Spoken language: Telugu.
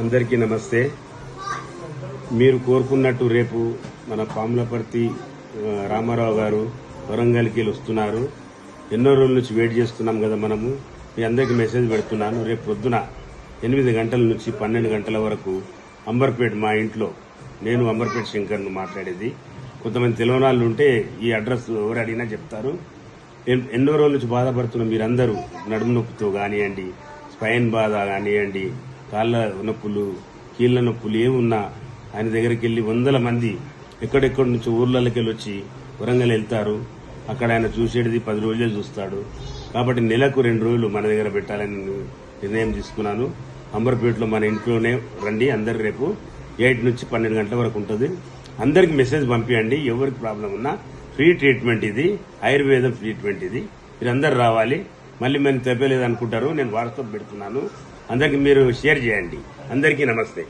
అందరికీ నమస్తే. మీరు కోరుకున్నట్టు రేపు మన పాములపర్తి రామారావు గారు వరంగల్కి వస్తున్నారు. ఎన్నో రోజుల నుంచి వెయిట్ చేస్తున్నాం కదా మనము. మీ అందరికీ మెసేజ్ పెడుతున్నాను. రేపు పొద్దున ఎనిమిది గంటల నుంచి పన్నెండు గంటల వరకు అంబర్పేట్ మా ఇంట్లో నేను అంబర్పేట్ శంకర్ను మాట్లాడేది. కొంతమంది తెలియనాళ్ళు ఉంటే ఈ అడ్రస్ ఎవరు అడిగినా చెప్తారు. ఎన్నో రోజుల నుంచి బాధపడుతున్న మీరందరూ నడుము నొప్పితో కానివ్వండి స్పైన్ బాధ కానివ్వండి కాళ్ళ నొప్పులు కీళ్ళ నొప్పులు ఏమున్నా ఆయన దగ్గరికి వెళ్ళి వందల మంది ఎక్కడెక్కడి నుంచి ఊర్లలోకి వెళ్ళి వచ్చి వరంగల్ వెళ్తారు. అక్కడ ఆయన చూసేది పది రోజులే చూస్తాడు. కాబట్టి నెలకు రెండు రోజులు మన దగ్గర పెట్టాలని నిర్ణయం తీసుకున్నాను. అంబర్పేటలో మన ఇంట్లోనే రండి. అందరు రేపు ఎయిట్ నుంచి పన్నెండు గంటల వరకు ఉంటుంది. అందరికి మెసేజ్ పంపించండి ఎవరికి ప్రాబ్లం ఉన్నా ఫ్రీ ట్రీట్మెంట్ ఇది. ఆయుర్వేదం ట్రీట్మెంట్ ఇది. మీరందరు రావాలి. మళ్ళీ మేము తెప్పలేదు అనుకుంటారు నేను వాట్సాప్ పెడుతున్నాను. అందరికి మీరు షేర్ చేయండి. అందరికీ నమస్తే.